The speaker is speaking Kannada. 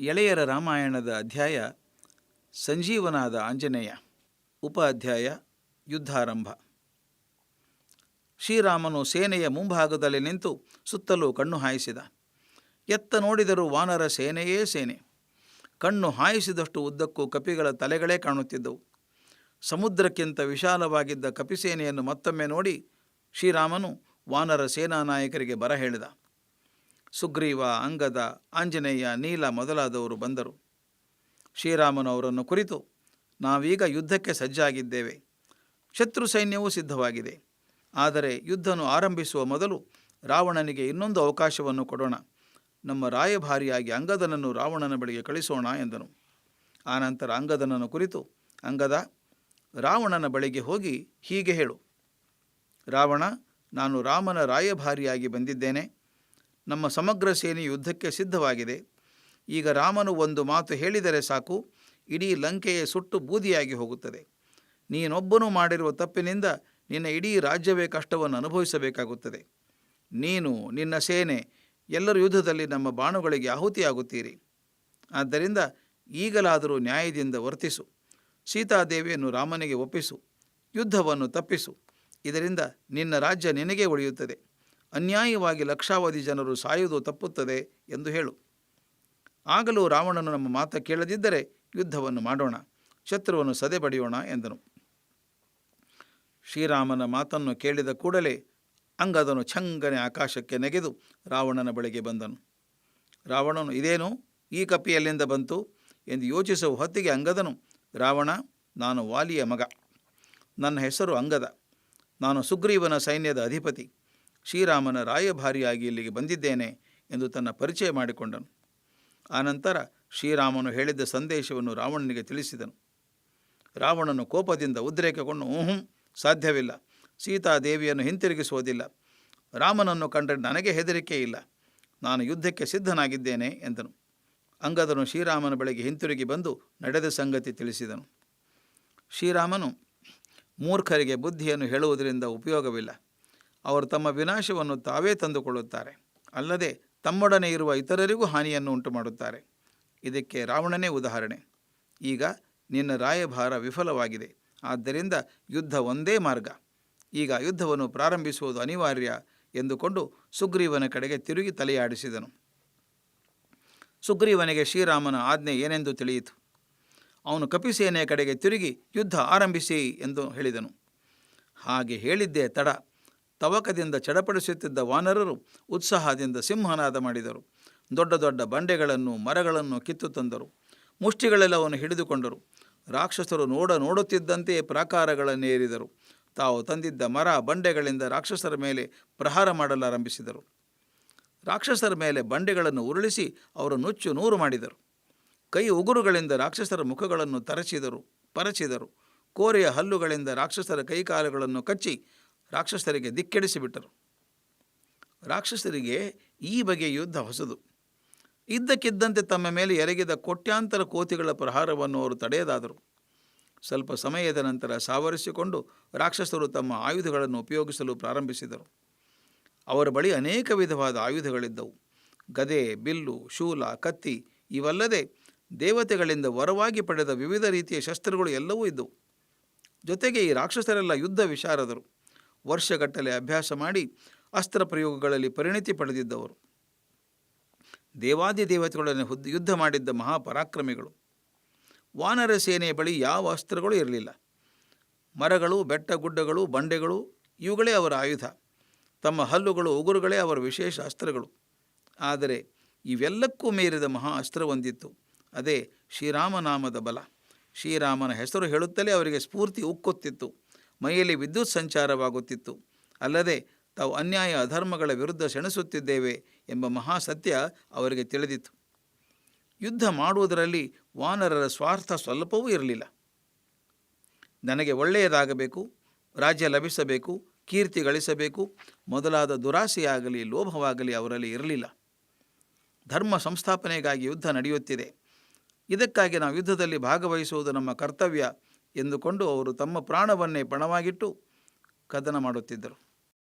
ಎಳೆಯರ ರಾಮಾಯಣದ ಅಧ್ಯಾಯ ಸಂಜೀವನಾದ ಆಂಜನೇಯ ಉಪ ಅಧ್ಯಾಯ ಯುದ್ಧಾರಂಭ. ಶ್ರೀರಾಮನು ಸೇನೆಯ ಮುಂಭಾಗದಲ್ಲಿ ನಿಂತು ಸುತ್ತಲೂ ಕಣ್ಣು ಹಾಯಿಸಿದ. ಎತ್ತ ನೋಡಿದರೂ ವಾನರ ಸೇನೆಯೇ ಸೇನೆ. ಕಣ್ಣು ಹಾಯಿಸಿದಷ್ಟು ಉದ್ದಕ್ಕೂ ಕಪಿಗಳ ತಲೆಗಳೇ ಕಾಣುತ್ತಿದ್ದವು. ಸಮುದ್ರಕ್ಕಿಂತ ವಿಶಾಲವಾಗಿದ್ದ ಕಪಿಸೇನೆಯನ್ನು ಮತ್ತೊಮ್ಮೆ ನೋಡಿ ಶ್ರೀರಾಮನು ವಾನರ ಸೇನಾ ನಾಯಕರಿಗೆ ಬರ ಹೇಳಿದ ಸುಗ್ರೀವ, ಅಂಗದ, ಆಂಜನೇಯ, ನೀಲ ಮೊದಲಾದವರು ಬಂದರು. ಶ್ರೀರಾಮನು ಅವರನ್ನು ಕುರಿತು, ನಾವೀಗ ಯುದ್ಧಕ್ಕೆ ಸಜ್ಜಾಗಿದ್ದೇವೆ. ಶತ್ರು ಸೈನ್ಯವೂ ಸಿದ್ಧವಾಗಿದೆ. ಆದರೆ ಯುದ್ಧನು ಆರಂಭಿಸುವ ಮೊದಲು ರಾವಣನಿಗೆ ಇನ್ನೊಂದು ಅವಕಾಶವನ್ನು ಕೊಡೋಣ. ನಮ್ಮ ರಾಯಭಾರಿಯಾಗಿ ಅಂಗದನನ್ನು ರಾವಣನ ಬಳಿಗೆ ಕಳಿಸೋಣ ಎಂದನು. ಆನಂತರ ಅಂಗದನನ್ನು ಕುರಿತು, ಅಂಗದ, ರಾವಣನ ಬಳಿಗೆ ಹೋಗಿ ಹೀಗೆ ಹೇಳು. ರಾವಣ, ನಾನು ರಾಮನ ರಾಯಭಾರಿಯಾಗಿ ಬಂದಿದ್ದೇನೆ. ನಮ್ಮ ಸಮಗ್ರ ಸೇನೆ ಯುದ್ಧಕ್ಕೆ ಸಿದ್ಧವಾಗಿದೆ. ಈಗ ರಾಮನು ಒಂದು ಮಾತು ಹೇಳಿದರೆ ಸಾಕು, ಇಡೀ ಲಂಕೆಯೇ ಸುಟ್ಟು ಬೂದಿಯಾಗಿ ಹೋಗುತ್ತದೆ. ನೀನೊಬ್ಬನು ಮಾಡಿರುವ ತಪ್ಪಿನಿಂದ ನಿನ್ನ ಇಡೀ ರಾಜ್ಯವೇ ಕಷ್ಟವನ್ನು ಅನುಭವಿಸಬೇಕಾಗುತ್ತದೆ. ನೀನು, ನಿನ್ನ ಸೇನೆ, ಎಲ್ಲರೂ ಯುದ್ಧದಲ್ಲಿ ನಮ್ಮ ಬಾಣುಗಳಿಗೆ ಆಹುತಿಯಾಗುತ್ತೀರಿ. ಆದ್ದರಿಂದ ಈಗಲಾದರೂ ನ್ಯಾಯದಿಂದ ವರ್ತಿಸು. ಸೀತಾದೇವಿಯನ್ನು ರಾಮನಿಗೆ ಒಪ್ಪಿಸು. ಯುದ್ಧವನ್ನು ತಪ್ಪಿಸು. ಇದರಿಂದ ನಿನ್ನ ರಾಜ್ಯ ನಿನಗೇ ಉಳಿಯುತ್ತದೆ. ಅನ್ಯಾಯವಾಗಿ ಲಕ್ಷಾವಧಿ ಜನರು ಸಾಯುವುದು ತಪ್ಪುತ್ತದೆ ಎಂದು ಹೇಳು. ಆಗಲೂ ರಾವಣನು ನಮ್ಮ ಮಾತ ಕೇಳದಿದ್ದರೆ ಯುದ್ಧವನ್ನು ಮಾಡೋಣ, ಶತ್ರುವನ್ನು ಸದೆ ಬಡಿಯೋಣ ಎಂದನು. ಶ್ರೀರಾಮನ ಮಾತನ್ನು ಕೇಳಿದ ಕೂಡಲೇ ಅಂಗದನು ಛಂಗನೆ ಆಕಾಶಕ್ಕೆ ನೆಗೆದು ರಾವಣನ ಬಳಿಗೆ ಬಂದನು. ರಾವಣನು, ಇದೇನು? ಈ ಕಪಿ ಎಲ್ಲಿಂದ ಬಂತು? ಎಂದು ಯೋಚಿಸುವ ಹೊತ್ತಿಗೆ ಅಂಗದನು, ರಾವಣ, ನಾನು ವಾಲಿಯ ಮಗ. ನನ್ನ ಹೆಸರು ಅಂಗದ. ನಾನು ಸುಗ್ರೀವನ ಸೈನ್ಯದ ಅಧಿಪತಿ. ಶ್ರೀರಾಮನ ರಾಯಭಾರಿಯಾಗಿ ಇಲ್ಲಿಗೆ ಬಂದಿದ್ದೇನೆ ಎಂದು ತನ್ನ ಪರಿಚಯ ಮಾಡಿಕೊಂಡನು. ಆನಂತರ ಶ್ರೀರಾಮನು ಹೇಳಿದ್ದ ಸಂದೇಶವನ್ನು ರಾವಣನಿಗೆ ತಿಳಿಸಿದನು. ರಾವಣನು ಕೋಪದಿಂದ ಉದ್ರೇಕಗೊಂಡು ಊಹು ಸಾಧ್ಯವಿಲ್ಲ. ಸೀತಾದೇವಿಯನ್ನು ಹಿಂತಿರುಗಿಸುವುದಿಲ್ಲ. ರಾಮನನ್ನು ಕಂಡರೆ ನನಗೆ ಹೆದರಿಕೆ ಇಲ್ಲ. ನಾನು ಯುದ್ಧಕ್ಕೆ ಸಿದ್ಧನಾಗಿದ್ದೇನೆ, ಎಂದನು. ಅಂಗದನು ಶ್ರೀರಾಮನ ಬಳಿಗೆ ಹಿಂತಿರುಗಿ ಬಂದು ನಡೆದ ಸಂಗತಿ ತಿಳಿಸಿದನು. ಶ್ರೀರಾಮನು ಮೂರ್ಖರಿಗೆ ಬುದ್ಧಿಯನ್ನು ಹೇಳುವುದರಿಂದ ಉಪಯೋಗವಿಲ್ಲ. ಅವರು ತಮ್ಮ ವಿನಾಶವನ್ನು ತಾವೇ ತಂದುಕೊಳ್ಳುತ್ತಾರೆ. ಅಲ್ಲದೆ ತಮ್ಮೊಡನೆ ಇರುವ ಇತರರಿಗೂ ಹಾನಿಯನ್ನು ಉಂಟು ಮಾಡುತ್ತಾರೆ ಇದಕ್ಕೆ ರಾವಣನೇ ಉದಾಹರಣೆ. ಈಗ ನಿನ್ನ ರಾಯಭಾರ ವಿಫಲವಾಗಿದೆ. ಆದ್ದರಿಂದ ಯುದ್ಧ ಒಂದೇ ಮಾರ್ಗ. ಈಗ ಯುದ್ಧವನ್ನು ಪ್ರಾರಂಭಿಸುವುದು ಅನಿವಾರ್ಯ ಎಂದುಕೊಂಡು ಸುಗ್ರೀವನ ಕಡೆಗೆ ತಿರುಗಿ ತಲೆಯಾಡಿಸಿದನು. ಸುಗ್ರೀವನಿಗೆ ಶ್ರೀರಾಮನ ಆಜ್ಞೆ ಏನೆಂದು ತಿಳಿಯಿತು. ಅವನು ಕಪಿಸೇನೆಯ ಕಡೆಗೆ ತಿರುಗಿ ಯುದ್ಧ ಆರಂಭಿಸಿ ಎಂದು ಹೇಳಿದನು. ಹಾಗೆ ಹೇಳಿದ್ದೇ ತಡ. ತವಕದಿಂದ ಚಡಪಡಿಸುತ್ತಿದ್ದ ವಾನರರು ಉತ್ಸಾಹದಿಂದ ಸಿಂಹನಾದ ಮಾಡಿದರು. ದೊಡ್ಡ ದೊಡ್ಡ ಬಂಡೆಗಳನ್ನು, ಮರಗಳನ್ನು ಕಿತ್ತು ತಂದರು. ಮುಷ್ಟಿಗಳೆಲ್ಲವನ್ನು ಹಿಡಿದುಕೊಂಡರು. ರಾಕ್ಷಸರು ನೋಡ ನೋಡುತ್ತಿದ್ದಂತೆಯೇ ಪ್ರಾಕಾರಗಳನ್ನೇರಿದರು ತಾವು ತಂದಿದ್ದ ಮರ ಬಂಡೆಗಳಿಂದ ರಾಕ್ಷಸರ ಮೇಲೆ ಪ್ರಹಾರ ಮಾಡಲಾರಂಭಿಸಿದರು. ರಾಕ್ಷಸರ ಮೇಲೆ ಬಂಡೆಗಳನ್ನು ಉರುಳಿಸಿ ಅವರು ನುಚ್ಚು ನೂರು ಮಾಡಿದರು. ಕೈ ಉಗುರುಗಳಿಂದ ರಾಕ್ಷಸರ ಮುಖಗಳನ್ನು ತರಚಿದರು, ಪರಚಿದರು. ಕೋರೆಯ ಹಲ್ಲುಗಳಿಂದ ರಾಕ್ಷಸರ ಕೈಕಾಲುಗಳನ್ನು ಕಚ್ಚಿ ರಾಕ್ಷಸರಿಗೆ ದಿಕ್ಕೆಡಿಸಿಬಿಟ್ಟರು ರಾಕ್ಷಸರಿಗೆ ಈ ಬಗೆಯ ಯುದ್ಧ ಹೊಸದು. ಇದ್ದಕ್ಕಿದ್ದಂತೆ ತಮ್ಮ ಮೇಲೆ ಎರಗಿದ ಕೋಟ್ಯಾಂತರ ಕೋತಿಗಳ ಪ್ರಹಾರವನ್ನು ಅವರು ತಡೆಯದಾದರು. ಸ್ವಲ್ಪ ಸಮಯದ ನಂತರ ಸಾವರಿಸಿಕೊಂಡು ರಾಕ್ಷಸರು ತಮ್ಮ ಆಯುಧಗಳನ್ನು ಉಪಯೋಗಿಸಲು ಪ್ರಾರಂಭಿಸಿದರು. ಅವರ ಬಳಿ ಅನೇಕ ವಿಧವಾದ ಆಯುಧಗಳಿದ್ದವು. ಗದೆ, ಬಿಲ್ಲು, ಶೂಲ, ಕತ್ತಿ ಇವಲ್ಲದೆ ದೇವತೆಗಳಿಂದ ವರವಾಗಿ ಪಡೆದ ವಿವಿಧ ರೀತಿಯ ಶಸ್ತ್ರಗಳು ಎಲ್ಲವೂ ಇದ್ದವು. ಜೊತೆಗೆ ಈ ರಾಕ್ಷಸರೆಲ್ಲ ಯುದ್ಧ ವಿಶಾರದರು. ವರ್ಷಗಟ್ಟಲೆ ಅಭ್ಯಾಸ ಮಾಡಿ ಅಸ್ತ್ರ ಪ್ರಯೋಗಗಳಲ್ಲಿ ಪರಿಣಿತಿ ಪಡೆದಿದ್ದವರು. ದೇವಾದಿ ದೇವತೆಗಳನ್ನು ಹುದ್ ಯುದ್ಧ ಮಾಡಿದ್ದ ಮಹಾಪರಾಕ್ರಮಿಗಳು. ವಾನರ ಸೇನೆಯ ಬಳಿ ಯಾವ ಅಸ್ತ್ರಗಳು ಇರಲಿಲ್ಲ. ಮರಗಳು, ಬೆಟ್ಟ ಗುಡ್ಡಗಳು, ಬಂಡೆಗಳು ಇವುಗಳೇ ಅವರ ಆಯುಧ. ತಮ್ಮ ಹಲ್ಲುಗಳು, ಉಗುರುಗಳೇ ಅವರ ವಿಶೇಷ ಅಸ್ತ್ರಗಳು. ಆದರೆ ಇವೆಲ್ಲಕ್ಕೂ ಮೀರಿದ ಮಹಾ ಅಸ್ತ್ರವೊಂದಿತ್ತು ಅದೇ ಶ್ರೀರಾಮನಾಮದ ಬಲ. ಶ್ರೀರಾಮನ ಹೆಸರು ಹೇಳುತ್ತಲೇ ಅವರಿಗೆ ಸ್ಫೂರ್ತಿ ಉಕ್ಕುತ್ತಿತ್ತು. ಮೈಯಲ್ಲಿ ವಿದ್ಯುತ್ ಸಂಚಾರವಾಗುತ್ತಿತ್ತು. ಅಲ್ಲದೆ, ತಾವು ಅನ್ಯಾಯ ಅಧರ್ಮಗಳ ವಿರುದ್ಧ ಸೆಣಸುತ್ತಿದ್ದೇವೆ ಎಂಬ ಮಹಾಸತ್ಯ ಅವರಿಗೆ ತಿಳಿದಿತ್ತು. ಯುದ್ಧ ಮಾಡುವುದರಲ್ಲಿ ವಾನರರ ಸ್ವಾರ್ಥ ಸ್ವಲ್ಪವೂ ಇರಲಿಲ್ಲ. ನನಗೆ ಒಳ್ಳೆಯದಾಗಬೇಕು, ರಾಜ್ಯ ಲಭಿಸಬೇಕು, ಕೀರ್ತಿ ಗಳಿಸಬೇಕು, ಮೊದಲಾದ ದುರಾಸೆಯಾಗಲಿ, ಲೋಭವಾಗಲಿ ಅವರಲ್ಲಿ ಇರಲಿಲ್ಲ. ಧರ್ಮ ಸಂಸ್ಥಾಪನೆಗಾಗಿ ಯುದ್ಧ ನಡೆಯುತ್ತಿದೆ. ಇದಕ್ಕಾಗಿ ನಾವು ಯುದ್ಧದಲ್ಲಿ ಭಾಗವಹಿಸುವುದು ನಮ್ಮ ಕರ್ತವ್ಯ. ಎಂದುಕೊಂಡು ಅವರು ತಮ್ಮ ಪ್ರಾಣವನ್ನೇ ಪಣವಾಗಿಟ್ಟು ಕದನ ಮಾಡುತ್ತಿದ್ದರು.